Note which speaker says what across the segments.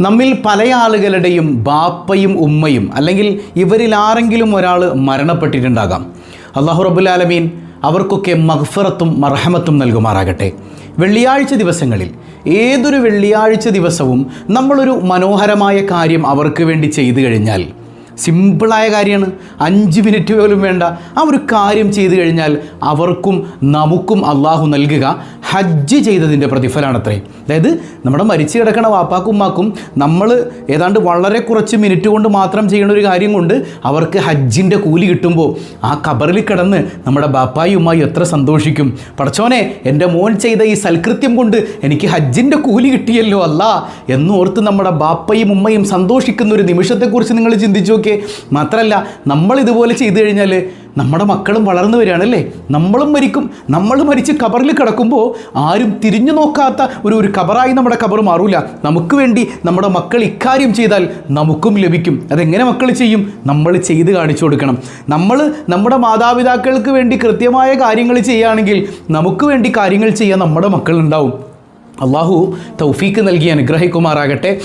Speaker 1: നമ്മിൽ പല ആളുകളുടെയും ബാപ്പയും ഉമ്മയും അല്ലെങ്കിൽ ഇവരിൽ ആരെങ്കിലും ഒരാൾ മരണപ്പെട്ടിട്ടുണ്ടാകാം. അള്ളാഹു റബുലാലമീൻ അവർക്കൊക്കെ മഹ്ഫറത്തും മർഹമത്തും നൽകുമാറാകട്ടെ. വെള്ളിയാഴ്ച ദിവസങ്ങളിൽ ഏതൊരു വെള്ളിയാഴ്ച ദിവസവും നമ്മളൊരു മനോഹരമായ കാര്യം അവർക്ക് വേണ്ടി ചെയ്തു കഴിഞ്ഞാൽ സിമ്പിളായ കാര്യമാണ്. അഞ്ച് മിനിറ്റ് പോലും വേണ്ട. ആ ഒരു കാര്യം ചെയ്തു കഴിഞ്ഞാൽ അവർക്കും നമുക്കും അള്ളാഹു നൽകുക. ഹജ്ജ് ചെയ്തതിന്റെ പ്രതിഫലമാണത്രേ അതായത് നമ്മുടെ മരിച്ചു കിടക്കണ വാപ്പാക്കുമ്മാക്കും നമ്മൾ ഏതാണ്ട് വളരെ കുറച്ച് മിനിറ്റ് കൊണ്ട് മാത്രം ചെയ്യുന്ന ഒരു കാര്യം കൊണ്ട് അവർക്ക് ഹജ്ജിന്റെ കൂലി കിട്ടുമ്പോൾ ആ കബറിൽ കിടന്ന് നമ്മുടെ ബാപ്പായും ഉമ്മായി എത്ര സന്തോഷിക്കും. പടച്ചോനെ എന്റെ മോൻ ചെയ്ത ഈ സൽകൃത്യം കൊണ്ട് എനിക്ക് ഹജ്ജിന്റെ കൂലി കിട്ടിയല്ലോ അല്ല. എന്നോർത്ത് നമ്മുടെ ബാപ്പയും ഉമ്മയും സന്തോഷിക്കുന്ന ഒരു നിമിഷത്തെക്കുറിച്ച് നിങ്ങൾ ചിന്തിച്ചു നോക്കിയേ. മാത്രമല്ല നമ്മൾ ഇതുപോലെ ചെയ്തു കഴിഞ്ഞാൽ നമ്മുടെ മക്കളും വളർന്നു വരികയാണല്ലേ? നമ്മളും മരിക്കും. നമ്മൾ മരിച്ച് കബറിൽ കിടക്കുമ്പോൾ ആരും തിരിഞ്ഞു നോക്കാത്ത ഒരു ഒരു കബറായി നമ്മുടെ കബർ മാറൂല. നമുക്ക് വേണ്ടി നമ്മുടെ മക്കൾ ഇക്കാര്യം ചെയ്താൽ നമുക്കും ലഭിക്കും. അതെങ്ങനെ മക്കൾ ചെയ്യും? നമ്മൾ ചെയ്ത് കാണിച്ചു കൊടുക്കണം. നമ്മൾ നമ്മുടെ മാതാപിതാക്കൾക്ക് വേണ്ടി കൃത്യമായ കാര്യങ്ങൾ ചെയ്യുകയാണെങ്കിൽ നമുക്ക് വേണ്ടി കാര്യങ്ങൾ ചെയ്യാൻ നമ്മുടെ മക്കളുണ്ടാവും അള്ളാഹു തൗഫീക്ക് നൽകി അനുഗ്രഹിക്കുമാറാകട്ടെ.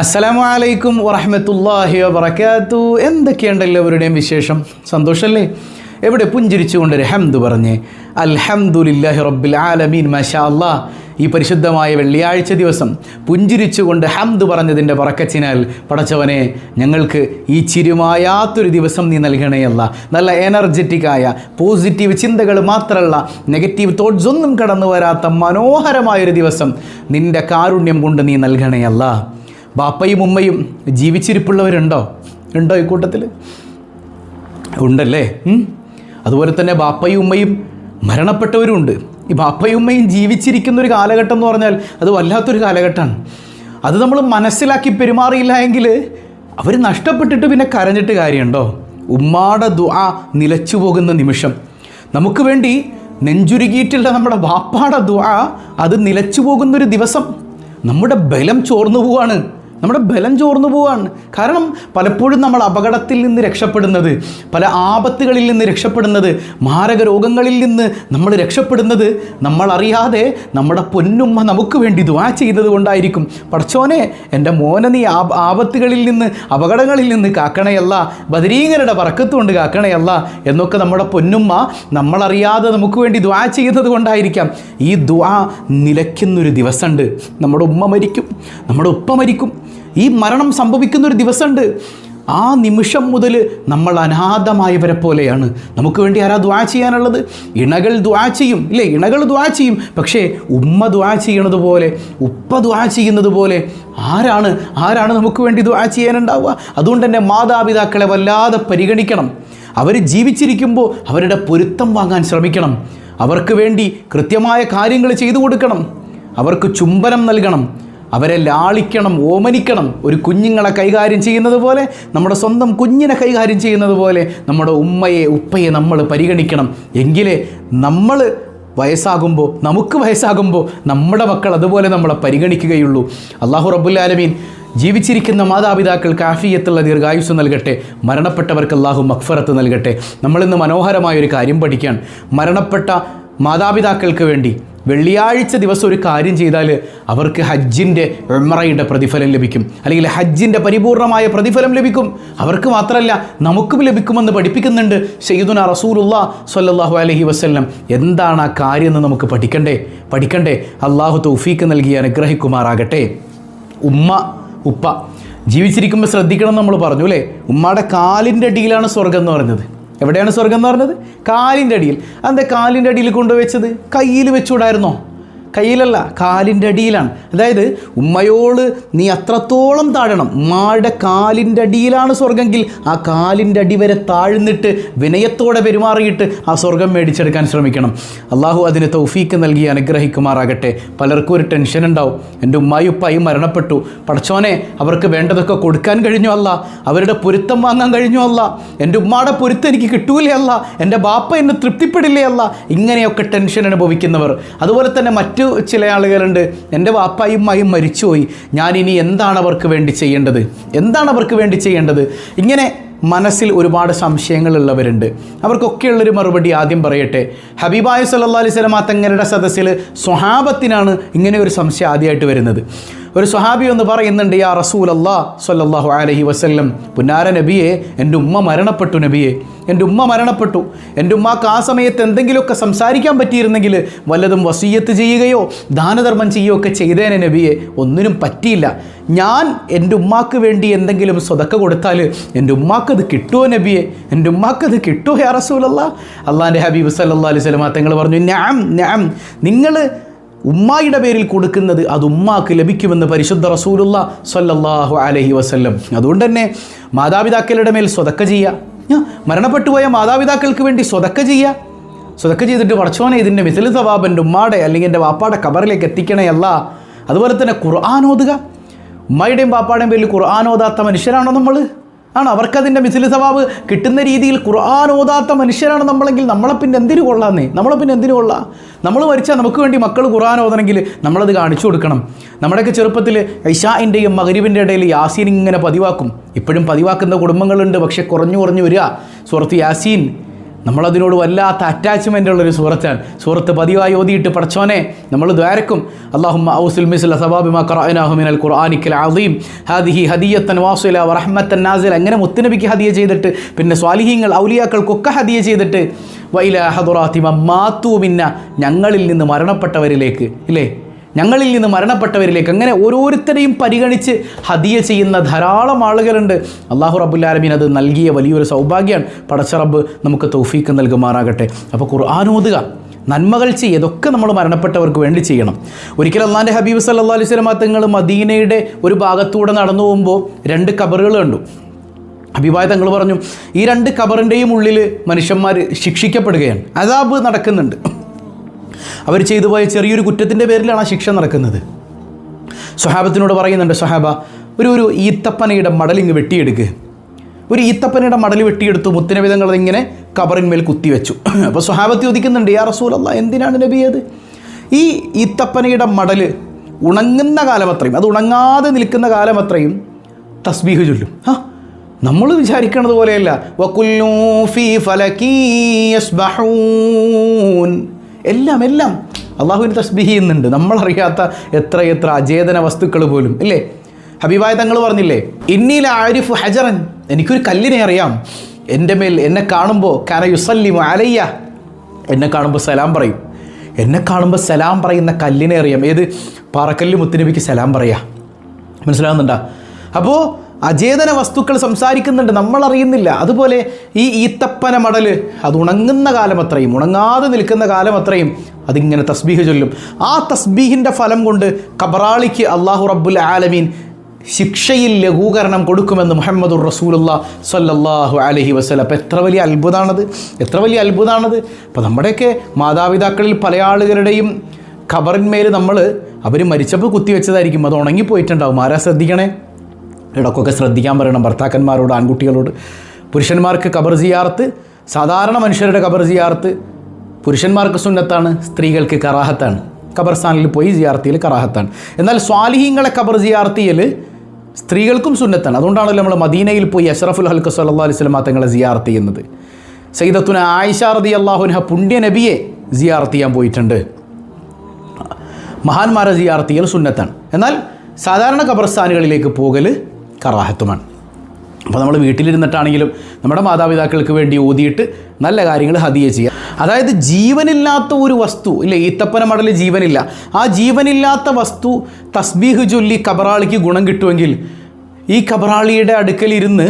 Speaker 1: അസ്സലാമു അലൈക്കും വറഹമത്തല്ലാഹി വബർക്കാത്തു എന്തൊക്കെയുണ്ട് എല്ലാവരുടെയും വിശേഷം? സന്തോഷമല്ലേ എവിടെ പുഞ്ചിരിച്ചുകൊണ്ടൊരു ഹംദ് പറഞ്ഞ് അൽഹംദുലില്ലാഹി റബ്ബിൽ ആലമീൻ മഷാ അല്ലാ ഈ പരിശുദ്ധമായ വെള്ളിയാഴ്ച ദിവസം പുഞ്ചിരിച്ചുകൊണ്ട് ഹംദ് പറഞ്ഞതിന്റെ പറക്കച്ചിനാൽ പടച്ചവനെ ഞങ്ങൾക്ക് ഈ ചിരുമായാത്തൊരു ദിവസം നീ നൽകണേയല്ല നല്ല എനർജറ്റിക്കായ പോസിറ്റീവ് ചിന്തകൾ മാത്രമല്ല നെഗറ്റീവ് തോട്ട്സ് ഒന്നും കടന്നു വരാത്ത മനോഹരമായൊരു ദിവസം നിന്റെ കാരുണ്യം കൊണ്ട് നീ നൽകണേയല്ല ബാപ്പയും ഉമ്മയും ജീവിച്ചിരിപ്പുള്ളവരുണ്ടോ? ഉണ്ടോ ഈ കൂട്ടത്തിൽ ഉണ്ടല്ലേ? അതുപോലെ തന്നെ ബാപ്പയും ഉമ്മയും മരണപ്പെട്ടവരുമുണ്ട് ഈ ബാപ്പയും ഉമ്മയും ജീവിച്ചിരിക്കുന്ന ഒരു കാലഘട്ടം എന്ന് പറഞ്ഞാൽ അത് വല്ലാത്തൊരു കാലഘട്ടമാണ്. അത് നമ്മൾ മനസ്സിലാക്കി പെരുമാറിയില്ല എങ്കിൽ അവർ നഷ്ടപ്പെട്ടിട്ട് പിന്നെ കരഞ്ഞിട്ട് കാര്യമുണ്ടോ? ഉമ്മാടെ ദുആ നിലച്ചു പോകുന്ന നിമിഷം. നമുക്ക് വേണ്ടി നെഞ്ചുരുകിയിട്ടുള്ള നമ്മുടെ ബാപ്പാടെ ദുആ അത് നിലച്ചു പോകുന്നൊരു ദിവസം നമ്മുടെ ബലം ചോർന്നു പോവാണ്. നമ്മുടെ ബലം ചോർന്നു പോവാണ്. കാരണം പലപ്പോഴും നമ്മൾ അപകടത്തിൽ നിന്ന് രക്ഷപ്പെടുന്നത് പല ആപത്തുകളിൽ നിന്ന് രക്ഷപ്പെടുന്നത് മാരക രോഗങ്ങളിൽ നിന്ന് നമ്മൾ രക്ഷപ്പെടുന്നത് നമ്മൾ അറിയാതെ നമ്മുടെ പൊന്നുമ്മ നമുക്ക് വേണ്ടി ദുആ ചെയ്തത് കൊണ്ടായിരിക്കും. പടച്ചോനെ എന്റെ മോനെ നീ ആപത്തുകളിൽ നിന്ന് അപകടങ്ങളിൽ നിന്ന് കാക്കണയല്ല ബദരീങ്ങരുടെ പറക്കത്തുകൊണ്ട് കാക്കണയല്ല എന്നൊക്കെ നമ്മുടെ പൊന്നുമ്മ നമ്മളറിയാതെ നമുക്ക് വേണ്ടി ദ്വാ ചെയ്യുന്നത് കൊണ്ടായിരിക്കാം. ഈ ദ്വാ നിലയ്ക്കുന്നൊരു ദിവസമുണ്ട്. നമ്മുടെ ഉമ്മ മരിക്കും. നമ്മുടെ ഉപ്പ മരിക്കും. ഈ മരണം സംഭവിക്കുന്ന ഒരു ദിവസമുണ്ട്. ആ നിമിഷം മുതൽ നമ്മൾ അനാഥമായവരെ പോലെയാണ്. നമുക്ക് വേണ്ടി ആരാ ദ്വാ ചെയ്യാനുള്ളത്? ഇണകൾ ദ്വാ ചെയ്യും. ഇല്ലേ? ഇണകൾ ദ്വാ ചെയ്യും. പക്ഷേ ഉമ്മ ദ്വാ ചെയ്യണത് പോലെ ഉപ്പ ദ്വാ ചെയ്യുന്നത് പോലെ ആരാണ്? ആരാണ് നമുക്ക് വേണ്ടി ദ്വാ ചെയ്യാനുണ്ടാവുക? അതുകൊണ്ട് തന്നെ മാതാപിതാക്കളെ വല്ലാതെ പരിഗണിക്കണം. അവർ ജീവിച്ചിരിക്കുമ്പോൾ അവരുടെ പൊരുത്തം വാങ്ങാൻ ശ്രമിക്കണം. അവർക്ക് വേണ്ടി കൃത്യമായ കാര്യങ്ങൾ ചെയ്തു കൊടുക്കണം. അവർക്ക് ചുംബനം നൽകണം. അവരെ ലാളിക്കണം ഓമനിക്കണം. ഒരു കുഞ്ഞുങ്ങളെ കൈകാര്യം ചെയ്യുന്നത് പോലെ നമ്മുടെ സ്വന്തം കുഞ്ഞിനെ കൈകാര്യം ചെയ്യുന്നത് പോലെ നമ്മുടെ ഉമ്മയെ ഉപ്പയെ നമ്മൾ പരിഗണിക്കണം. എങ്കിലേ നമ്മൾ വയസ്സാകുമ്പോൾ നമുക്ക് വയസ്സാകുമ്പോൾ നമ്മുടെ മക്കൾ അതുപോലെ നമ്മളെ പരിഗണിക്കുകയുള്ളൂ. അള്ളാഹു റബുല്ലാലമീൻ ജീവിച്ചിരിക്കുന്ന മാതാപിതാക്കൾ കാഫിയത്തുള്ള ദീർഘായുസ് നൽകട്ടെ. മരണപ്പെട്ടവർക്ക് അള്ളാഹു മക്ഫറത്ത് നൽകട്ടെ. നമ്മളിന്ന് മനോഹരമായ ഒരു കാര്യം പഠിക്കാൻ മരണപ്പെട്ട മാതാപിതാക്കൾക്ക് വേണ്ടി വെള്ളിയാഴ്ച ദിവസം ഒരു കാര്യം ചെയ്താൽ അവർക്ക് ഹജ്ജിന്റെ ഉമ്രയുടെ പ്രതിഫലം ലഭിക്കും. അല്ലെങ്കിൽ ഹജ്ജിന്റെ പരിപൂർണമായ പ്രതിഫലം ലഭിക്കും. അവർക്ക് മാത്രമല്ല നമുക്കും ലഭിക്കുമെന്ന് പഠിപ്പിക്കുന്നുണ്ട് ഷെയ്ദുന റസൂലുള്ള സ്വല്ലല്ലാഹു അലഹി വസല്ലം. എന്താണ് ആ കാര്യം എന്ന് നമുക്ക് പഠിക്കണ്ടേ? പഠിക്കണ്ടേ? അള്ളാഹു തൗഫീക്ക് നൽകി അനുഗ്രഹിക്കുമാറാകട്ടെ. ഉമ്മ ഉപ്പ ജീവിച്ചിരിക്കുമ്പോൾ ശ്രദ്ധിക്കണം നമ്മൾ പറഞ്ഞു അല്ലേ? ഉമ്മയുടെ കാലിന്റെ അടിയിലാണ് സ്വർഗം എന്ന് പറഞ്ഞത്. എവിടെയാണ് സ്വർഗം എന്ന് പറഞ്ഞത്? കാലിന്റെ അടിയിൽ. അതെന്താ കാലിന്റെ അടിയിൽ കൊണ്ടുവച്ചത്? കയ്യിൽ വെച്ചുകൂടായിരുന്നോ? കയ്യിലല്ല കാലിന്റെ അടിയിലാണ്. അതായത് ഉമ്മയോട് നീ അത്രത്തോളം താഴണം. ഉമ്മയുടെ കാലിന്റെ അടിയിലാണ് സ്വർഗമെങ്കിൽ ആ കാലിന്റെ അടി വരെ താഴ്ന്നിട്ട് വിനയത്തോടെ പെരുമാറിയിട്ട് ആ സ്വർഗം മേടിച്ചെടുക്കാൻ ശ്രമിക്കണം. അള്ളാഹു അതിന് തൗഫീക്ക് നൽകി അനുഗ്രഹിക്കുമാറാകട്ടെ. പലർക്കും ഒരു ടെൻഷൻ ഉണ്ടാവും. എന്റെ ഉമ്മായും ഉപ്പായും മരണപ്പെട്ടു. പടച്ചോനെ അവർക്ക് വേണ്ടതൊക്കെ കൊടുക്കാൻ കഴിഞ്ഞു അല്ല. അവരുടെ പൊരുത്തം വാങ്ങാൻ കഴിഞ്ഞു അല്ല. എന്റെ ഉമ്മാടെ പൊരുത്തം എനിക്ക് കിട്ടൂലേ അല്ല. എന്റെ ബാപ്പ എന്നെ തൃപ്തിപ്പെടില്ലേ അല്ല. ഇങ്ങനെയൊക്കെ ടെൻഷൻ അനുഭവിക്കുന്നവർ. അതുപോലെ തന്നെ മറ്റു ചില ആളുകളുണ്ട് എന്റെ വാപ്പായും ഉമ്മായും മരിച്ചുപോയി. ഞാനിനി എന്താണ് അവർക്ക് വേണ്ടി ചെയ്യേണ്ടത്? എന്താണ് അവർക്ക് വേണ്ടി ചെയ്യേണ്ടത്? ഇങ്ങനെ മനസ്സിൽ ഒരുപാട് സംശയങ്ങളുള്ളവരുണ്ട്. അവർക്കൊക്കെയുള്ളൊരു മറുപടി ആദ്യം പറയട്ടെ. ഹബീബായ സല്ലാ അലൈഹി സ്വലമ തങ്ങളുടെ സദസ്സിൽ സ്വഹാബത്തിനാണ് ഇങ്ങനെ ഒരു സംശയം ആദ്യമായിട്ട് വരുന്നത്. ഒരു സ്വഹാബി ഒന്ന് പറയുന്നുണ്ട് യാ റസൂൽ അല്ലാ സല്ലാഹു അലഹി വസ്ല്ലം പുന്നാര നബിയെ എന്റെ ഉമ്മ മരണപ്പെട്ടു നബിയെ എന്റെ ഉമ്മ മരണപ്പെട്ടു. എന്റെ ഉമ്മാക്ക് ആ സമയത്ത് എന്തെങ്കിലുമൊക്കെ സംസാരിക്കാൻ പറ്റിയിരുന്നെങ്കിൽ വല്ലതും വസീയത്ത് ചെയ്യുകയോ ദാനധർമ്മം ചെയ്യുകയോ ഒക്കെ ചെയ്തേനെ നബിയെ ഒന്നിനും പറ്റിയില്ല. ഞാൻ എന്റെ ഉമ്മാക്ക് വേണ്ടി എന്തെങ്കിലും സ്വതക്ക കൊടുത്താൽ എന്റെ ഉമ്മാക്ക് അത് കിട്ടുമോ നബിയെ? എന്റെ ഉമ്മാക്ക് അത് കിട്ടുമോ യാ റസൂലല്ല? അള്ളാന്റെ ഹബീബ് സല്ലാ അലൈഹി സ്വലമ തങ്ങൾ പറഞ്ഞു ഞാൻ ഞാൻ നിങ്ങൾ ഉമ്മായുടെ പേരിൽ കൊടുക്കുന്നത് അത് ഉമ്മാക്ക് ലഭിക്കുമെന്ന് പരിശുദ്ധ റസൂലുള്ള സല്ലല്ലാഹു അലഹി വസല്ലം. അതുകൊണ്ട് തന്നെ മാതാപിതാക്കളുടെ മേൽ സ്വതക്ക ചെയ്യുക. മരണപ്പെട്ടുപോയ മാതാപിതാക്കൾക്ക് വേണ്ടി സ്വതക്ക ചെയ്യുക. സ്വതക്ക ചെയ്തിട്ട് പടച്ചോനെ ഇതിന്റെ മിസിൽ സവാബ് എന്റെ ഉമ്മാടെ അല്ലെങ്കിൽ എന്റെ വാപ്പാടെ കബറിലേക്ക് എത്തിക്കണേ അല്ല. അതുപോലെ തന്നെ ഖുർആൻ ഓതുക. ഉമ്മയുടെയും പാപ്പാടെയും പേരിൽ ഖുർആൻ ഓതാത്ത മനുഷ്യരാണോ നമ്മൾ ആണ്. അവർക്കതിന്റെ മിസിൽ സവാബ് കിട്ടുന്ന രീതിയിൽ ഖുർആൻ ഓതാത്ത മനുഷ്യരാണ് നമ്മളെങ്കിൽ നമ്മളെ പിന്നെ എന്തിനു കൊള്ളാന്നേ? നമ്മളെ പിന്നെ എന്തിനു കൊള്ളാം? നമ്മൾ മരിച്ചാൽ നമുക്ക് വേണ്ടി മക്കൾ ഖുർആൻ ഓതണമെങ്കിൽ നമ്മളത് കാണിച്ചു കൊടുക്കണം. നമ്മുടെയൊക്കെ ചെറുപ്പത്തിൽ ഐഷാഇന്റെയും മകരിവിന്റെ ഇടയിൽ യാസീൻ ഇങ്ങനെ പതിവാക്കും. ഇപ്പോഴും പതിവാക്കുന്ന കുടുംബങ്ങളുണ്ട്. പക്ഷെ കുറഞ്ഞു കുറഞ്ഞു വരിക. സുഹൃത്ത് യാസീൻ നമ്മളതിനോട് വല്ലാത്ത അറ്റാച്ച്മെന്റ് ഉള്ളൊരു സുഹൃത്താണ് സുഹൃത്ത് പതിവായി ഓതിയിട്ട് പഠിച്ചോനെ നമ്മൾ ദ്വാരക്കും. അള്ളാഹുമ ഔസുൽ മിസ്ല സബാബിമ ഖറാനാഹുമിനൽ ഖുർആാനിക്കൽ അദീം. ഹാദിഹി ഹദിയത്തൻ വാസുല വറഹ്മത്തൻ നാസിൽ അങ്ങനെ മുത്തുനബിക്ക് ഹദിയ ചെയ്തിട്ട് പിന്നെ സ്വാലിഹീങ്ങൾ ഔലിയാക്കൾക്കൊക്കെ ഹദിയ ചെയ്തിട്ട് വൈല ഹദുറാത്തിമ മാത്തൂമിന്ന ഞങ്ങളിൽ നിന്ന് മരണപ്പെട്ടവരിലേക്ക് ഇല്ലേ? ഞങ്ങളിൽ നിന്ന് മരണപ്പെട്ടവരിലേക്ക് അങ്ങനെ ഓരോരുത്തരെയും പരിഗണിച്ച് ഹദിയ ചെയ്യുന്ന ധാരാളം ആളുകളുണ്ട്. അള്ളാഹു റബുല്ലാലമീൻ അത് നൽകിയ വലിയൊരു സൗഭാഗ്യമാണ്. പടച്ചറബ് നമുക്ക് തൗഫീക്ക് നൽകുമാറാകട്ടെ. അപ്പോൾ ഖുർആാനോതുക നന്മകൾ ചെയ്യുക ഇതൊക്കെ നമ്മൾ മരണപ്പെട്ടവർക്ക് വേണ്ടി ചെയ്യണം. ഒരിക്കൽ അള്ളാന്റെ ഹബീബ് സല്ലാ അലൈഹി സ്വലമാ തങ്ങൾ മദീനയുടെ ഒരു ഭാഗത്തൂടെ നടന്നു പോകുമ്പോൾ രണ്ട് കബറുകൾ കണ്ടു. അഭിപ്രായ തങ്ങൾ പറഞ്ഞു ഈ രണ്ട് കബറിന്റെയും ഉള്ളിൽ മനുഷ്യന്മാർ ശിക്ഷിക്കപ്പെടുകയാണ്. അതാബ് നടക്കുന്നുണ്ട്. അവർ ചെയ്തു പോയ ചെറിയൊരു കുറ്റത്തിന്റെ പേരിലാണ് ആ ശിക്ഷ നടക്കുന്നത്. സ്വഹാബത്തിനോട് പറയുന്നുണ്ട് സ്വഹാബ ഒരു ഒരു ഈത്തപ്പനയുടെ മടലിങ് വെട്ടിയെടുക്കുക ഒരു ഈത്തപ്പനയുടെ മടൽ വെട്ടിയെടുത്തു മുത്തിനവിധങ്ങൾ ഇങ്ങനെ കബറിന്മേൽ കുത്തിവെച്ചു. അപ്പോൾ സ്വഹാബത്തി ഒതിക്കുന്നുണ്ട് യാ റസൂലല്ല എന്തിനാണ് നബി അത്? ഈ ഈത്തപ്പനയുടെ മടൽ ഉണങ്ങുന്ന കാലം അത്രയും അത് ഉണങ്ങാതെ നിൽക്കുന്ന കാലമത്രയും തസ്ബീഹ് ചൊല്ലും. ആ നമ്മൾ വിചാരിക്കണത് പോലെയല്ല. വക്കുല്ലൂ ഫീ ഫലകീ യസ്ബഹൂൻ. എല്ലാം എല്ലാം അള്ളാഹുവിന് തസ്ബീഹ് ചെയ്യുന്നുണ്ട്. നമ്മളറിയാത്ത എത്ര എത്ര അചേതന വസ്തുക്കൾ പോലും ഇല്ലേ? ഹബീബായ തങ്ങൾ പറഞ്ഞില്ലേ ഇന്നീല ആരിഫ് ഹജറൻ. എനിക്കൊരു കല്ലിനെ അറിയാം. എന്റെ മേൽ എന്നെ കാണുമ്പോൾ കാന യുസല്ലിമു അലയ്യ. എന്നെ കാണുമ്പോൾ സലാം പറയും. എന്നെ കാണുമ്പോൾ സലാം പറയുന്ന കല്ലിനെ അറിയാം. ഏത്? പാറക്കല്ല് മുത്തുനബിക്ക് സലാം പറയാ. മനസ്സിലാവുന്നുണ്ടോ? അപ്പോൾ അചേതന വസ്തുക്കൾ സംസാരിക്കുന്നുണ്ട് നമ്മൾ അറിയുന്നില്ല അതുപോലെ ഈ ഈത്തപ്പന മടൽ അത് ഉണങ്ങുന്ന കാലം അത്രയും ഉണങ്ങാതെ നിൽക്കുന്ന കാലം അത്രയും അതിങ്ങനെ തസ്ബീഹ് ചൊല്ലും. ആ തസ്ബീഹിന്റെ ഫലം കൊണ്ട് കബറാളിക്ക് അള്ളാഹു റബ്ബുൽ ആലമീൻ ശിക്ഷയിൽ ലഘൂകരണം കൊടുക്കുമെന്ന് മുഹമ്മദുർ റസൂലുള്ള സല്ലല്ലാഹു അലഹി വസ്ലം അപ്പോൾ എത്ര വലിയ അത്ഭുതമാണത് എത്ര വലിയ അത്ഭുതമാണത് അപ്പോൾ നമ്മുടെയൊക്കെ മാതാപിതാക്കളിൽ പല ആളുകളുടെയും ഖബറിന്മേൽ നമ്മൾ അവർ മരിച്ചപ്പോൾ കുത്തിവെച്ചതായിരിക്കും. അത് ഉണങ്ങിപ്പോയിട്ടുണ്ടാവും. ആരാ ശ്രദ്ധിക്കണേ? ഇടക്കൊക്കെ ശ്രദ്ധിക്കാൻ പറയണം ഭർത്താക്കന്മാരോട് ആൺകുട്ടികളോട്. പുരുഷന്മാർക്ക് കബർ സിയാർത്ത് സാധാരണ മനുഷ്യരുടെ കബർ സിയാർത്ത് പുരുഷന്മാർക്ക് സുന്നത്താണ് സ്ത്രീകൾക്ക് കറാഹത്താണ്. കബർസ്ഥാനിൽ പോയി സിയാർത്തിയിൽ കറാഹത്താണ്. എന്നാൽ സ്വാലിഹീങ്ങളെ കബർ സിയാർത്തിയിൽ സ്ത്രീകൾക്കും സുന്നത്താണ്. അതുകൊണ്ടാണല്ലോ നമ്മൾ മദീനയിൽ പോയി അഷറഫുൽ ഹൽക്ക് സല്ലാ അലൈഹി സ്വലമാ തങ്ങളെ സിയാർത്ത് ചെയ്യുന്നത്. സയ്യിദത്തുന ആയിഷ റതി അള്ളാഹുനഹ പുണ്യ നബിയെ സിയാർത്ത് ചെയ്യാൻ പോയിട്ടുണ്ട്. മഹാന്മാരെ സിയാർത്ത് സുന്നത്താണ്. എന്നാൽ സാധാരണ കബർസ്ഥാനുകളിലേക്ക് പോകൽ കറാഹത്തുമാണ്. അപ്പോൾ നമ്മൾ വീട്ടിലിരുന്നിട്ടാണെങ്കിലും നമ്മുടെ മാതാപിതാക്കൾക്ക് വേണ്ടി ഓതിയിട്ട് നല്ല കാര്യങ്ങൾ ഹതിയെ ചെയ്യുക. അതായത് ജീവനില്ലാത്ത ഒരു വസ്തു ഇല്ലേ ഈത്തപ്പന മടൽ ജീവനില്ല. ആ ജീവനില്ലാത്ത വസ്തു തസ്ബീഹ് ചൊല്ലി കബറാളിക്ക് ഗുണം കിട്ടുമെങ്കിൽ ഈ കബറാളിയുടെ അടുക്കലിരുന്ന്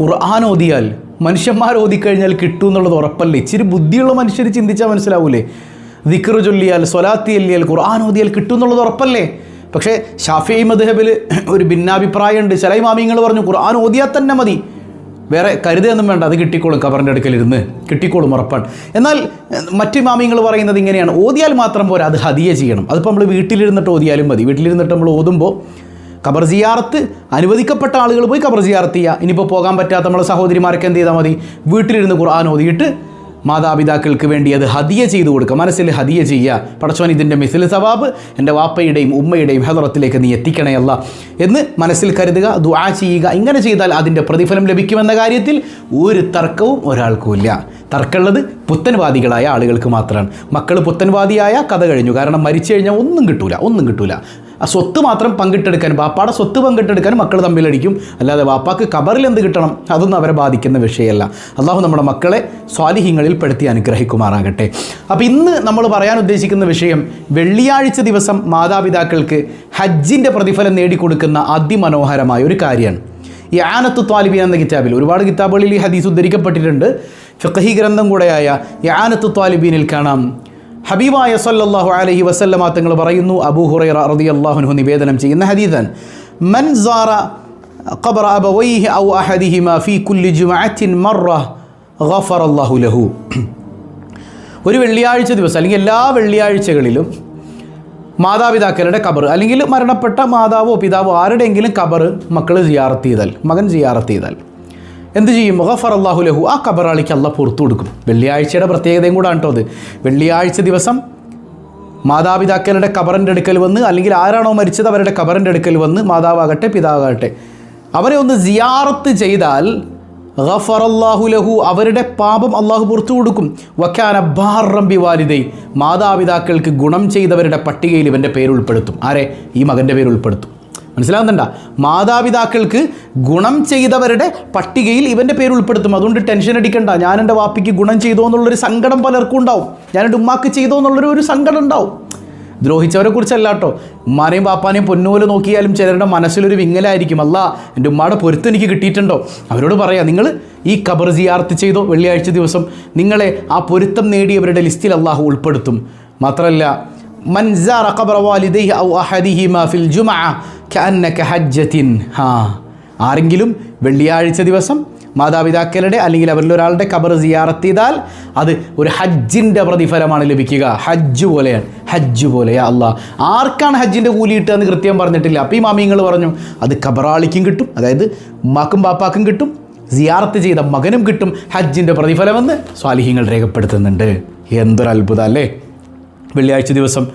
Speaker 1: ഖുർആൻ ഓതിയാൽ മനുഷ്യന്മാർ ഓതിക്കഴിഞ്ഞാൽ കിട്ടും എന്നുള്ളത് ഉറപ്പല്ലേ? ഇച്ചിരി ബുദ്ധിയുള്ള മനുഷ്യർ ചിന്തിച്ചാൽ മനസ്സിലാവൂലേ? ദിക്റു ചൊല്ലിയാൽ സ്വലാത്തി അല്ലിയാൽ ഖുർആൻ ഓതിയാൽ കിട്ടും എന്നുള്ളത് ഉറപ്പല്ലേ? പക്ഷേ ഷാഫി മദ്ഹബിൽ ഒരു ഭിന്നാഭിപ്രായമുണ്ട്. ചില ഇമാമിങ്ങൾ പറഞ്ഞു ഖുർആൻ ഓതിയാൽ തന്നെ മതി. വേറെ കരുതൊന്നും വേണ്ട. അത് കിട്ടിക്കോളും കബറിന്റെ അടുക്കലിരുന്ന്. കിട്ടിക്കോളും ഉറപ്പാണ്. എന്നാൽ മറ്റ് മാമിങ്ങൾ പറയുന്നത് ഇങ്ങനെയാണ്. ഓതിയാൽ മാത്രം പോരാ അത് ഹതിയെ ചെയ്യണം. അതിപ്പോൾ നമ്മൾ വീട്ടിലിരുന്നിട്ട് ഓതിയാലും മതി. വീട്ടിലിരുന്നിട്ട് നമ്മൾ ഓതുമ്പോൾ കബർ സിയാറത്ത് അനുവദിക്കപ്പെട്ട ആളുകൾ പോയി കബർ സിയാറത്ത് ചെയ്യുക ഇനിയിപ്പോൾ പോകാൻ പറ്റാത്ത നമ്മളെ സഹോദരിമാർക്ക് എന്ത് ചെയ്താൽ മതി? വീട്ടിലിരുന്ന് ഖുർആൻ ഓതിയിട്ട് മാതാപിതാക്കൾക്ക് വേണ്ടി അത് ഹദിയ ചെയ്തു കൊടുക്കുക. മനസ്സിൽ ഹദിയ ചെയ്യുക. പടച്ചോൻ ഇതിന്റെ മിസിൽ സവാബ് എന്റെ വാപ്പയുടെയും ഉമ്മയുടെയും ഹദറത്തിലേക്ക് നീ എത്തിക്കണയല്ല എന്ന് മനസ്സിൽ കരുതുക ദുആ ചെയ്യുക. ഇങ്ങനെ ചെയ്താൽ അതിന്റെ പ്രതിഫലം ലഭിക്കുമെന്ന കാര്യത്തിൽ ഒരു തർക്കവും ഒരാൾക്കുമില്ല തർക്കമുള്ളത് പുത്തൻവാദികളായ ആളുകൾക്ക് മാത്രമാണ്. മക്കൾ പുത്തൻവാദിയായ കഥ കഴിഞ്ഞു. കാരണം മരിച്ചു കഴിഞ്ഞാൽ ഒന്നും കിട്ടൂല ഒന്നും കിട്ടൂല. ആ സ്വത്ത് മാത്രം പങ്കിട്ടെടുക്കാൻ ബാപ്പാടെ സ്വത്ത് പങ്കിട്ടെടുക്കാൻ മക്കൾ തമ്മിലടിക്കും. അല്ലാതെ ബാപ്പാക്ക് കബറിൽ എന്ത് കിട്ടണം? അതൊന്നും അവരെ ബാധിക്കുന്ന വിഷയമല്ല. അള്ളാഹു നമ്മുടെ മക്കളെ സ്വാലിഹ്യങ്ങളിൽ പെടുത്തി അനുഗ്രഹിക്കുമാറാകട്ടെ. അപ്പോൾ ഇന്ന് നമ്മൾ പറയാൻ ഉദ്ദേശിക്കുന്ന വിഷയം വെള്ളിയാഴ്ച ദിവസം മാതാപിതാക്കൾക്ക് ഹജ്ജിന്റെ പ്രതിഫലം നേടിക്കൊടുക്കുന്ന അതിമനോഹരമായ ഒരു കാര്യമാണ്. ഈ ആനത്ത് ത്വാലിബീൻ എന്ന കിതാബിൽ ഒരുപാട് കിതാബുകളിൽ ഈ ഹദീസ് ഉദ്ധരിക്കപ്പെട്ടിട്ടുണ്ട്. ഫിഖഹി ഗ്രന്ഥം കൂടെയായ ഈ ആനത്ത് ത്വാലിബീനിൽ കാണാം. ഹബീബായ സല്ലാഹു അലഹി വസല്ലമ തങ്ങൾ പറയുന്നു അബൂ ഹുറൈറ റതി അള്ളാഹുനഹു നിവേദനം ചെയ്യുന്ന ഹദീദൻ മൻ സാറ ഖബറ അബവൈഹി ഔ അഹദിഹിമ ഫീ കുല്ലി ജുമഅത്തിൻ മറ ഗഫറ الله ലഹു. ഒരു വെള്ളിയാഴ്ച ദിവസം അല്ലെങ്കിൽ എല്ലാ വെള്ളിയാഴ്ചകളിലും മാതാപിതാക്കളുടെ കബർ അല്ലെങ്കിൽ മരണപ്പെട്ട മാതാവോ പിതാവോ ആരുടെയെങ്കിലും കബർ മക്കൾ സിയാറത്ത് ചെയ്താൽ മകൻ സിയാറത്ത് ചെയ്താൽ എന്ത് ചെയ്യും? മുഹഫർ അള്ളാഹു ലഹു. ആ കബറാളിക്ക് അല്ല പുറത്തു കൊടുക്കും. വെള്ളിയാഴ്ചയുടെ പ്രത്യേകതയും കൂടാണ് കേട്ടോ അത്. വെള്ളിയാഴ്ച ദിവസം മാതാപിതാക്കളുടെ കബറിന്റെ അടുക്കൽ വന്ന് അല്ലെങ്കിൽ ആരാണോ മരിച്ചത് അവരുടെ കബറിന്റെ അടുക്കൽ വന്ന് മാതാവാകട്ടെ പിതാവാകട്ടെ. അവരെ ഒന്ന് സിയാറത്ത് ചെയ്താൽ അള്ളാഹു ലഹു അവരുടെ പാപം അള്ളാഹു പുറത്തു കൊടുക്കും. വക്കാന ബാറംബി വാലിദൈ മാതാപിതാക്കൾക്ക് ഗുണം ചെയ്തവരുടെ പട്ടികയിൽ ഇവന്റെ പേര് ഉൾപ്പെടുത്തും ആരെ? ഈ മകന്റെ പേര് ഉൾപ്പെടുത്തും മനസ്സിലാകുന്നുണ്ട മാതാപിതാക്കൾക്ക് ഗുണം ചെയ്തവരുടെ പട്ടികയിൽ ഇവന്റെ പേര് ഉൾപ്പെടുത്തും. അതുകൊണ്ട് ടെൻഷൻ അടിക്കണ്ട. ഞാൻ എന്റെ വാപ്പിക്ക് ഗുണം ചെയ്തോ എന്നുള്ളൊരു സങ്കടം പലർക്കും ഉണ്ടാവും. ഞാൻ എന്റെ ഉമ്മാക്ക് ചെയ്തോ എന്നുള്ളൊരു ഒരു സങ്കടം ഉണ്ടാവും. ദ്രോഹിച്ചവരെ കുറിച്ചല്ല കേട്ടോ. ഉമ്മാനെയും പാപ്പാനെയും പൊന്നുപോലെ നോക്കിയാലും ചിലരുടെ മനസ്സിലൊരു വിങ്ങലായിരിക്കും. അല്ല എന്റെ ഉമ്മയുടെ പൊരുത്ത് എനിക്ക് കിട്ടിയിട്ടുണ്ടോ? അവരോട് പറയാം നിങ്ങൾ ഈ കബർ സിയാർത്ത് ചെയ്തോ വെള്ളിയാഴ്ച ദിവസം നിങ്ങളെ ആ പൊരുത്തം നേടിയവരുടെ ലിസ്റ്റിൽ അള്ളാഹു ഉൾപ്പെടുത്തും. മാത്രമല്ല മൻസാർ ഖബറ വാലിദൈഹി ഔ അഹദിഹിമ ഫിൽ ജുമഅ കഅന്നക ഹജ്ജത്തിൻ. ഹാ. ആരെങ്കിലും വെള്ളിയാഴ്ച ദിവസം മാതാപിതാക്കളുടെ അല്ലെങ്കിൽ അവരിൽ ഒരാളുടെ കബർ സിയാറത്ത് ചെയ്താൽ അത് ഒരു ഹജ്ജിന്റെ പ്രതിഫലമാണ് ലഭിക്കുക. ഹജ്ജ് പോലെയാണ്. ഹജ്ജ് പോലെയാ അല്ല ആർക്കാണ് ഹജ്ജിന്റെ കൂലി കിട്ടുക എന്ന് കൃത്യം പറഞ്ഞിട്ടില്ല. അപ്പോൾ ഈ മാമിങ്ങൾ പറഞ്ഞു അത് കബറാളിക്കും കിട്ടും. അതായത് ഉമ്മാക്കും പാപ്പാക്കും കിട്ടും. സിയാറത്ത് ചെയ്ത മകനും കിട്ടും. ഹജ്ജിന്റെ പ്രതിഫലമെന്ന് സ്വാലിഹ്യങ്ങൾ രേഖപ്പെടുത്തുന്നുണ്ട്. എന്തൊരു അത്ഭുതം അല്ലേ? വെള്ളിയാഴ്ച ദിവസം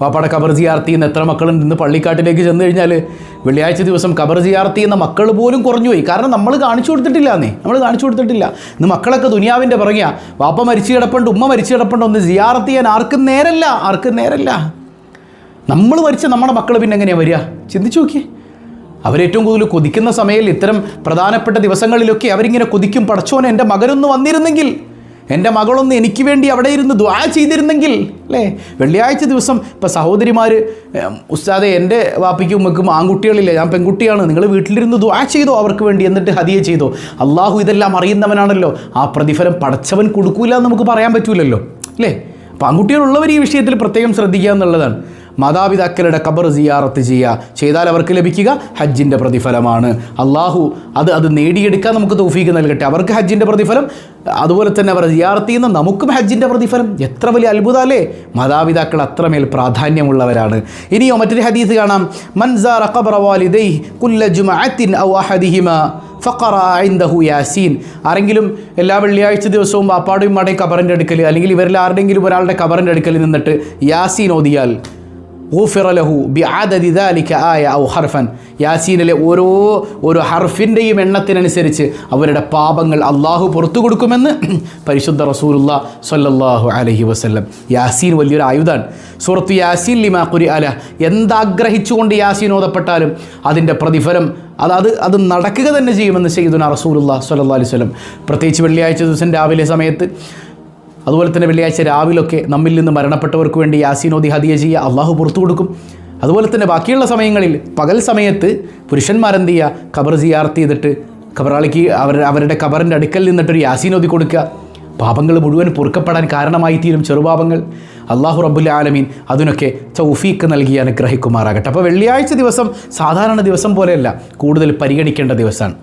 Speaker 1: വാപ്പാടെ കബർ ജിയാർത്തി എന്ന് എത്ര മക്കളുണ്ട് ഇന്ന് പള്ളിക്കാട്ടിലേക്ക് ചെന്ന് കഴിഞ്ഞാൽ വെള്ളിയാഴ്ച ദിവസം കബർ ജിയാർത്തി എന്ന മക്കൾ പോലും കുറഞ്ഞു പോയി കാരണം നമ്മൾ കാണിച്ചു കൊടുത്തിട്ടില്ല എന്നേ നമ്മൾ കാണിച്ചു കൊടുത്തിട്ടില്ല. ഇന്ന് മക്കളൊക്കെ ദുനിയാവിന്റെ പറയുക വാപ്പ മരിച്ചു കിടപ്പുണ്ട് ഉമ്മ മരിച്ചു കിടപ്പുണ്ട്. ഒന്ന് ജിയാർത്തി ചെയ്യാൻ ആർക്കും നേരല്ല ആർക്കും നേരല്ല. നമ്മൾ മരിച്ച നമ്മുടെ മക്കൾ പിന്നെ എങ്ങനെയാണ് വരിക? ചിന്തിച്ചു നോക്കിയേ. അവരേറ്റവും കൂടുതൽ കൊതിക്കുന്ന സമയത്തിൽ ഇത്തരം പ്രധാനപ്പെട്ട ദിവസങ്ങളിലൊക്കെ അവരിങ്ങനെ കൊതിക്കും പടച്ചോനെ എന്റെ മകനൊന്ന് വന്നിരുന്നെങ്കിൽ എന്റെ മകളൊന്ന് എനിക്ക് വേണ്ടി അവിടെ ഇരുന്ന് ദ്വാ ചെയ്തിരുന്നെങ്കിൽ അല്ലേ? വെള്ളിയാഴ്ച ദിവസം ഇപ്പോൾ സഹോദരിമാർ ഉസ്താദെ എന്റെ വാപ്പിക്കും ഉമ്മക്കും ആൺകുട്ടികളില്ല ഞാൻ പെൺകുട്ടിയാണ് നിങ്ങൾ വീട്ടിലിരുന്ന് ദ്വാ ചെയ്തോ അവർക്ക് വേണ്ടി? എന്നിട്ട് ഹതിയെ ചെയ്തോ? അള്ളാഹു ഇതെല്ലാം അറിയുന്നവനാണല്ലോ. ആ പ്രതിഫലം പടച്ചവൻ കൊടുക്കൂല എന്ന് നമുക്ക് പറയാൻ പറ്റൂലല്ലോ അല്ലേ? അപ്പോൾ ആൺകുട്ടികളുള്ളവർ ഈ വിഷയത്തിൽ പ്രത്യേകം ശ്രദ്ധിക്കുക എന്നുള്ളതാണ്. മാതാപിതാക്കളുടെ കബർ സിയാറത്ത് ചെയ്യുക. ചെയ്താൽ അവർക്ക് ലഭിക്കുക ഹജ്ജിന്റെ പ്രതിഫലമാണ്. അള്ളാഹു അത് അത് നേടിയെടുക്കാൻ നമുക്ക് തൗഫീക്ക് നൽകട്ടെ. അവർക്ക് ഹജ്ജിന്റെ പ്രതിഫലം അതുപോലെ തന്നെ അവർ സിയാറത്ത് ചെയ്യുന്ന നമുക്കും ഹജ്ജിന്റെ പ്രതിഫലം. എത്ര വലിയ അത്ഭുത അല്ലേ? മാതാപിതാക്കൾ അത്രമേൽ പ്രാധാന്യമുള്ളവരാണ്. ഇനിയോ മറ്റൊരു ഹദീസ് കാണാം. മൻസാർ ഐന്ദഹു യാസീൻ. ആരെങ്കിലും എല്ലാ വെള്ളിയാഴ്ച ദിവസവും വാപ്പാടും മടയും കബറിന്റെ അടുക്കൽ അല്ലെങ്കിൽ ഇവരിൽ ആരുടെങ്കിലും ഒരാളുടെ കബറിന്റെ അടുക്കൽ നിന്നിട്ട് യാസീൻ ഓതിയാൽ ഗുഫിറ ലഹു ബി ആദദി ദാലിക ആയ ഔ ഹർഫൻ. യാസീനിലെ ഓരോ ഓരോ ഹർഫിന്റെയും എണ്ണത്തിനനുസരിച്ച് അവരുടെ പാപങ്ങൾ അള്ളാഹു പുറത്തു കൊടുക്കുമെന്ന് പരിശുദ്ധ റസൂലുള്ള സല്ലല്ലാഹു അലൈഹി വസല്ലം. യാസീൻ വലിയൊരു ആയുധാണ് സൂറത്ത് യാസീൻ ലിമാ കുരി അല എന്താഗ്രഹിച്ചുകൊണ്ട് യാസീൻ ഓതപ്പെട്ടാലും അതിന്റെ പ്രതിഫലം അത് അത് നടക്കുക തന്നെ ചെയ്യുമെന്ന് ചെയ്യുന്ന റസൂലുള്ള സല്ലല്ലാഹു അലൈഹി വസല്ലം. പ്രത്യേകിച്ച് വെള്ളിയാഴ്ച ദിവസം രാവിലെ സമയത്ത് അതുപോലെ തന്നെ വെള്ളിയാഴ്ച രാവിലൊക്കെ നമ്മിൽ നിന്ന് മരണപ്പെട്ടവർക്ക് വേണ്ടി യാസീനോദി ഹദിയ ചെയ്യുക അള്ളാഹു പുറത്തു കൊടുക്കും. അതുപോലെ തന്നെ ബാക്കിയുള്ള സമയങ്ങളിൽ പകൽ സമയത്ത് പുരുഷന്മാരെന്ത് ചെയ്യുക? ഖബർ സിയാർത്ത് ചെയ്തിട്ട് ഖബറാളിക്ക് അവർ അവരുടെ ഖബറിന്റെ അടുക്കൽ നിന്നിട്ടൊരു യാസീനോദി കൊടുക്കുക. പാപങ്ങൾ മുഴുവൻ പൊറുക്കപ്പെടാൻ കാരണമായി തീരും ചെറുപാപങ്ങൾ. അള്ളാഹു റബ്ബുൽ ആലമീൻ അതിനൊക്കെ ചൗഫീക്ക് നൽകി അനുഗ്രഹിക്കുമാറാകട്ടെ. അപ്പോൾ വെള്ളിയാഴ്ച ദിവസം സാധാരണ ദിവസം പോലെയല്ല കൂടുതൽ പരിഗണിക്കേണ്ട ദിവസമാണ്.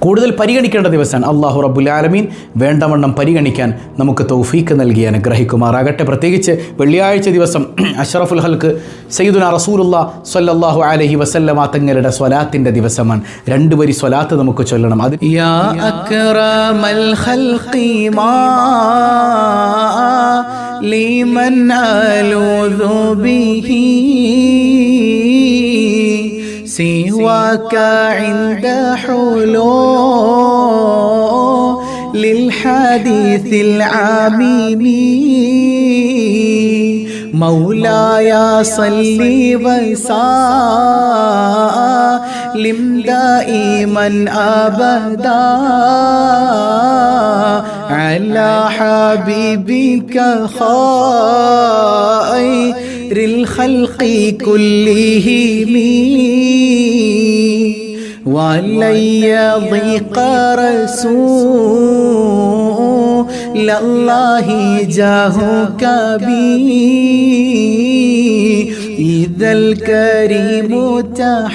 Speaker 2: കൂടുതൽ പരിഗണിക്കേണ്ട ദിവസമാണ് അള്ളാഹു റബ്ബുൽ ആലമീൻ വേണ്ടവണ്ണം പരിഗണിക്കാൻ നമുക്ക് തൗഫീക്ക് നൽകി അനുഗ്രഹിക്കുമാറാകട്ടെ പ്രത്യേകിച്ച് വെള്ളിയാഴ്ച ദിവസം അഷറഫുൽ ഹൽക്ക് സയ്യിദുന റസൂലുള്ള സ്വല്ലല്ലാഹു അലൈഹി വസല്ലമ തങ്ങളുടെ സ്വലാത്തിൻ്റെ ദിവസമാണ് രണ്ട് വരി സ്വലാത്ത് നമുക്ക് ചൊല്ലണം അത് യാ അക്രമൽ ഖൽഖി മാ لمن ألوذ به سواك عند حلول للحديث العميم. مولاي صل وسلم دائما أبدا على حبيبك خير الخلق كلهم. ولن يضيق رسول الله جاهك بي إذا الكريم تحالى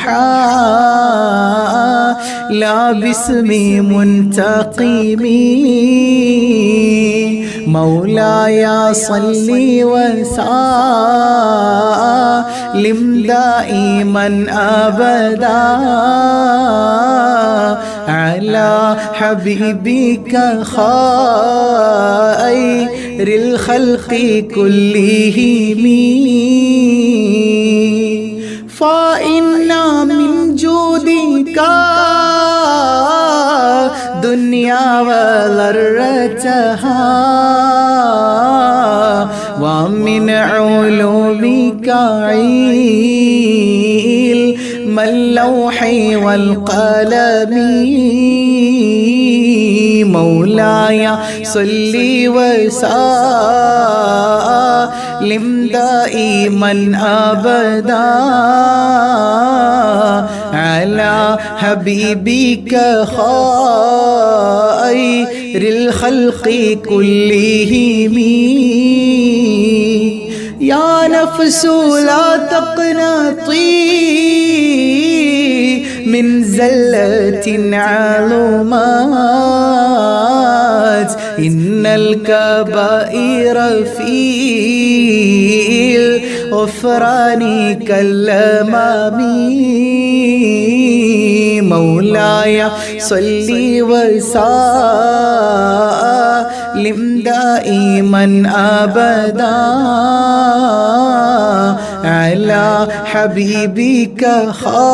Speaker 2: باسم منتقم. مولاي صل وسلم دائما أبدا على حبيبك خير الخلق كلهم. دنيا وضرتها ومن علومك علم اللوح والقلم. مولاي صل وسلم دائما أبدا على حبيبك خير الخلق كلهم. يا نفس لا تقنطي. من زلة عظمات إن الكبائر في الغفران كالأمام مولاي صل وسلم دائما أبدا على حبيبك خير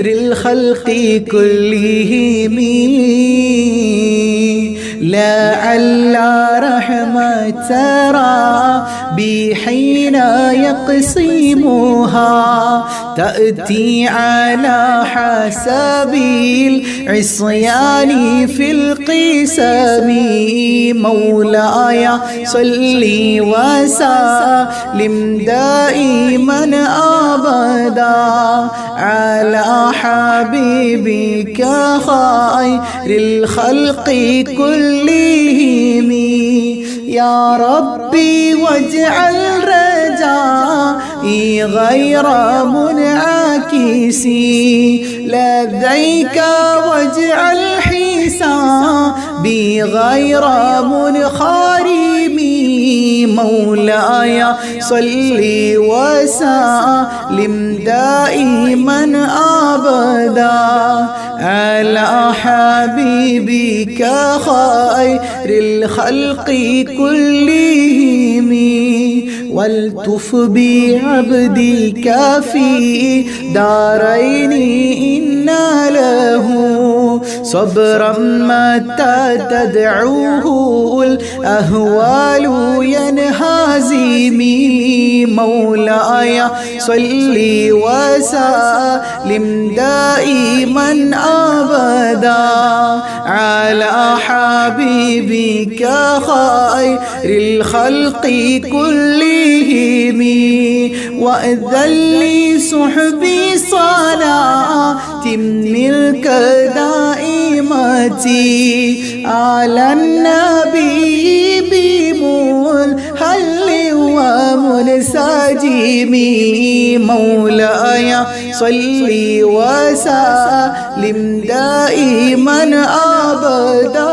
Speaker 2: الخلق كلهم. لعل رحمة ربي حين يقسمها تأتي على حسب العصيان في القسم. مولاي صل وسلم دائما أبدا على حبيبك خير الخلق كلهم. يا ربي واجعل رجائي غير منعكس. لديك واجعل حسابي غير منخرم مولاي صل وسلم دائما أبدا. على حبيبك خير الخلق كلهم. ولتف بعبدي كافي داريني إنا له صبرا متى تدعوه الأهوال ينهزم مولاي. صل وسلم دائما أبدا على حبيبك خير الخلق كلهم. وأذن لي صحبي صلاة منك دائمتي على النبي بمول هل ومنسجمي مولاي صلي وسلم دائما أبدا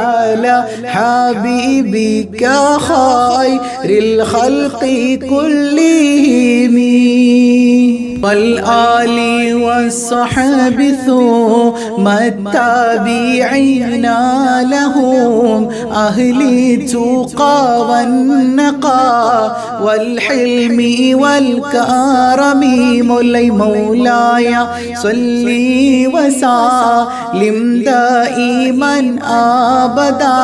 Speaker 2: على حبيبك خير الخلق كلهم. والآل والصحب ثم التابعين لهم. أهل التقى والنقى والحلم والكرم. مولاي مولاي صلي وسلم دائما أبدا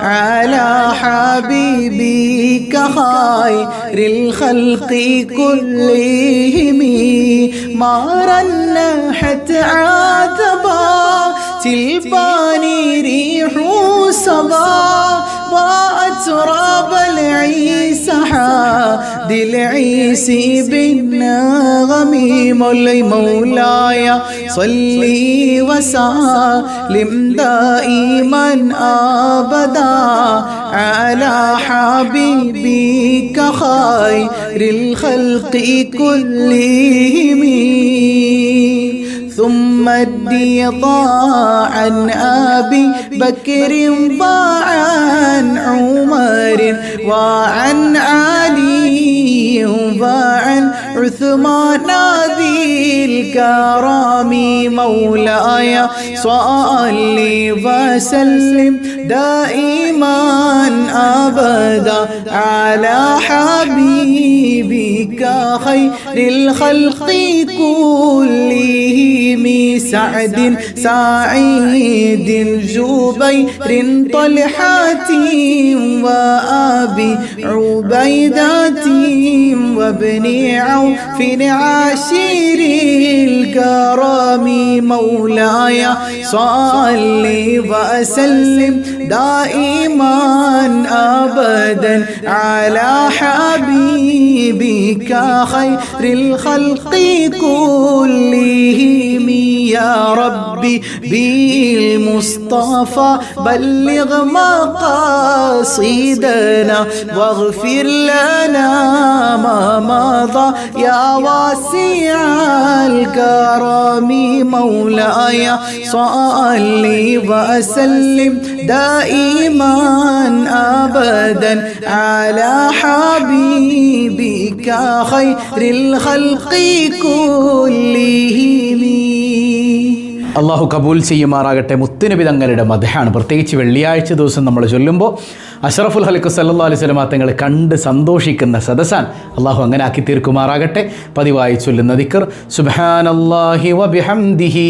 Speaker 2: على حبيبك خير الخلق كلهم. ما رنحت عذبا تلباني ريح صبا. وأتراب العيس دي العيس بالنغم مولاي مولاي صلي وسلم دائما أبدا على حبيبك خير الخلق كلهم. ثم الديضاء عن أبي بكر وعن عمر وعن علي وعن عثمان ذي الكرام مولاي. صلي وسلم دائما أبدا على حبيبك خير الخلق كلهم سعد سعيد جبير طلحة وأبي عبيدة وابن عوف عاشر الكرام مولاي صلي وسلم دائما أبدا على حبيبك خير الخلق كلهم يا ربي بالمصطفى. بلغ مقاصدنا واغفر لنا ما مضى. يا واسع الكرم مولاي صلي وسلم دائما ابدا على حبيبك خير الخلق كلهم അള്ളാഹു കബൂൽ ചെയ്യുമാറാകട്ടെ മുത്തുനബി തങ്ങളുടെ മതമാണ് പ്രത്യേകിച്ച് വെള്ളിയാഴ്ച ദിവസം നമ്മൾ ചൊല്ലുമ്പോൾ അഷറഫുൽ ഹലിഖ് സല്ലാ അലൈഹി സ്വലമാ തങ്ങൾ കണ്ട് സന്തോഷിക്കുന്ന സദസാൻ അള്ളാഹു അങ്ങനെ ആക്കി തീർക്കുമാറാകട്ടെ പതിവായി ചൊല്ലുന്ന ദിക്കർ സുബാൻ അള്ളാഹി വബിഹംദിഹി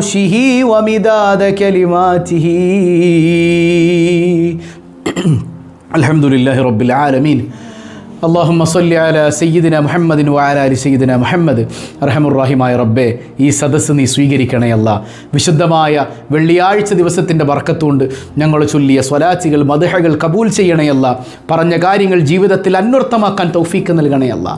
Speaker 2: ومداد كلماته الحمد لله رب العالمين اللهم صل على സയ്യിദിന മുഹമ്മദിൻ വാല അലി സയ്യിദിന മുഹമ്മദ് റഹമുറാഹിമായ റബ്ബെ ഈ സദസ്സ് നീ സ്വീകരിക്കണേ അല്ല വിശുദ്ധമായ വെള്ളിയാഴ്ച ദിവസത്തിൻ്റെ ബർക്കത്തുകൊണ്ട് ഞങ്ങൾ ചൊല്ലിയ സ്വലാച്ചികൾ മദഹകൾ കബൂൽ ചെയ്യണയല്ല പറഞ്ഞ കാര്യങ്ങൾ ജീവിതത്തിൽ അന്വർത്ഥമാക്കാൻ തൗഫീക്ക് നൽകണയല്ല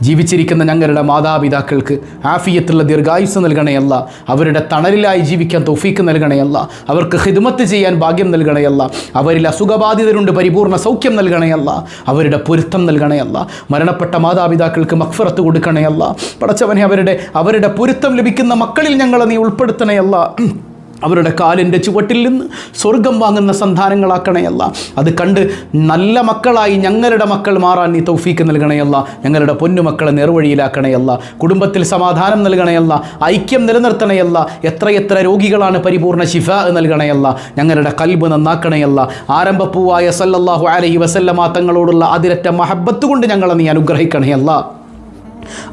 Speaker 2: ജീവിച്ചിരിക്കുന്ന ഞങ്ങളുടെ മാതാപിതാക്കൾക്ക് ആഫിയത്തുള്ള ദീർഘായുസ് നൽകണയല്ല അവരുടെ തണലിലായി ജീവിക്കാൻ തൊഫീക്ക് നൽകണയല്ല അവർക്ക് ഹിദ്മത്ത് ചെയ്യാൻ ഭാഗ്യം നൽകണയല്ല അവരിൽ അസുഖബാധിതരുണ്ട് പരിപൂർണ സൗഖ്യം നൽകണയല്ല അവരുടെ പൊരുത്തം നൽകണയല്ല മരണപ്പെട്ട മാതാപിതാക്കൾക്ക് മക്ഫറത്ത് കൊടുക്കണയല്ല പടച്ചവനെ അവരുടെ അവരുടെ പൊരുത്തം ലഭിക്കുന്ന മക്കളിൽ ഞങ്ങളെ നീ ഉൾപ്പെടുത്തണയല്ല അവരുടെ കാലിന്റെ ചുവട്ടിൽ നിന്ന് സ്വർഗം വാങ്ങുന്ന സന്താനങ്ങളാക്കണയല്ല അത് കണ്ട് നല്ല മക്കളായി ഞങ്ങളുടെ മക്കൾ മാറാൻ നീ തൗഫീക്ക് നൽകണയല്ല ഞങ്ങളുടെ പൊന്നുമക്കളെ നേർവഴിയിലാക്കണയല്ല കുടുംബത്തിൽ സമാധാനം നൽകണയല്ല ഐക്യം നിലനിർത്തണയല്ല എത്രയെത്ര രോഗികളാണ് പരിപൂർണ ശിഫ നൽകണയല്ല ഞങ്ങളുടെ കൽബ് നന്നാക്കണയല്ല ആരംഭപ്പൂവായ സല്ലല്ലാഹു അലഹി വസല്ലമാ തങ്ങളോടുള്ള അതിരറ്റ മഹബത്ത് കൊണ്ട് ഞങ്ങളെ നീ അനുഗ്രഹിക്കണയല്ല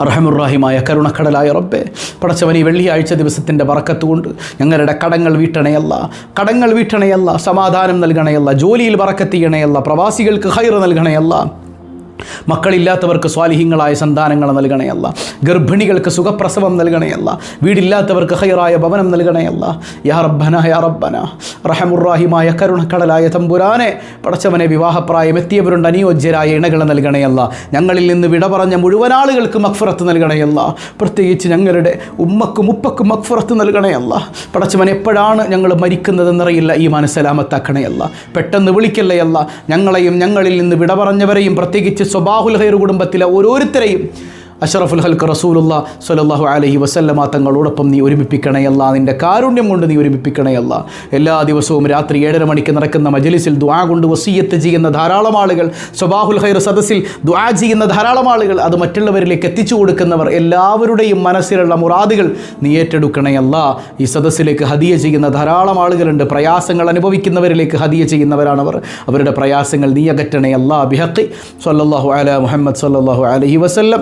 Speaker 2: അർഹമുറാഹിമായ കരുണക്കടലായ റബ്ബെ പടച്ചവനി വെള്ളിയാഴ്ച ദിവസത്തിന്റെ വറക്കത്തുകൊണ്ട് ഞങ്ങളുടെ കടങ്ങൾ വീട്ടണയല്ല കടങ്ങൾ വീട്ടണയല്ല സമാധാനം നൽകണയല്ല ജോലിയിൽ വറക്കത്തിയണയല്ല പ്രവാസികൾക്ക് ഹൈറ് നൽകണയല്ല.
Speaker 1: മക്കളില്ലാത്തവർക്ക് സ്വാലിഹ്യങ്ങളായ സന്താനങ്ങൾ നൽകണയല്ല ഗർഭിണികൾക്ക് സുഖപ്രസവം നൽകണയല്ല വീടില്ലാത്തവർക്ക് ഹൈറായ ഭവനം നൽകണയല്ല യാ റബ്ബന യാ റഹമുറാഹിമായ കരുണക്കടലായ തമ്പുരാനെ പടച്ചവനെ വിവാഹപ്രായം എത്തിയവരുണ്ട് അനുയോജ്യരായ ഇണകൾ നൽകണയല്ല ഞങ്ങളിൽ നിന്ന് വിട പറഞ്ഞ മുഴുവൻ ആളുകൾക്ക് മക്ഫുറത്ത് നൽകണയല്ല പ്രത്യേകിച്ച് ഞങ്ങളുടെ ഉമ്മക്കും ഉപ്പക്കും മക്ഫുറത്ത് നൽകണയല്ല പടച്ചവൻ എപ്പോഴാണ് ഞങ്ങൾ മരിക്കുന്നതെന്നറിയില്ല ഈ മനസ്സലാമത്താക്കണയല്ല പെട്ടെന്ന് വിളിക്കല്ലയല്ല ഞങ്ങളെയും ഞങ്ങളിൽ നിന്ന് വിട പറഞ്ഞവരെയും പ്രത്യേകിച്ച് സ്വബാഹുൽ ഹൈർ കുടുംബത്തിലെ ഓരോരുത്തരെയും അഷറഫുൽ ഹൽക്ക് റസൂലുള്ള സ്വല്ലല്ലാഹു അലഹി വസല്ലമ തങ്ങളോടൊപ്പം നീ ഒരുമിപ്പിക്കണയല്ല നിന്റെ കാരുണ്യം കൊണ്ട് നീ ഒരുമിപ്പിക്കണയല്ല എല്ലാ ദിവസവും രാത്രി ഏഴര മണിക്ക് നടക്കുന്ന മജലിസിൽ ദ്വാ കൊണ്ട് വസീയത്ത് ചെയ്യുന്ന ധാരാളം ആളുകൾ സ്വബാഹുൽ ഹൈർ സദസ്സിൽ ദ്വാ ചെയ്യുന്ന ധാരാളം ആളുകൾ അത് മറ്റുള്ളവരിലേക്ക് എത്തിച്ചു കൊടുക്കുന്നവർ എല്ലാവരുടെയും മനസ്സിലുള്ള മുറാദുകൾ നീ ഏറ്റെടുക്കണയല്ല ഈ സദസ്സിലേക്ക് ഹദിയ ചെയ്യുന്ന ധാരാളം ആളുകളുണ്ട്. പ്രയാസങ്ങൾ അനുഭവിക്കുന്നവരിലേക്ക് ഹദിയ ചെയ്യുന്നവരാണവർ. അവരുടെ പ്രയാസങ്ങൾ നീ അകറ്റണയല്ല ബിഹക്കി സല്ലാഹു അല മുഹമ്മദ് സല്ലാഹു അലഹി വസല്ലം.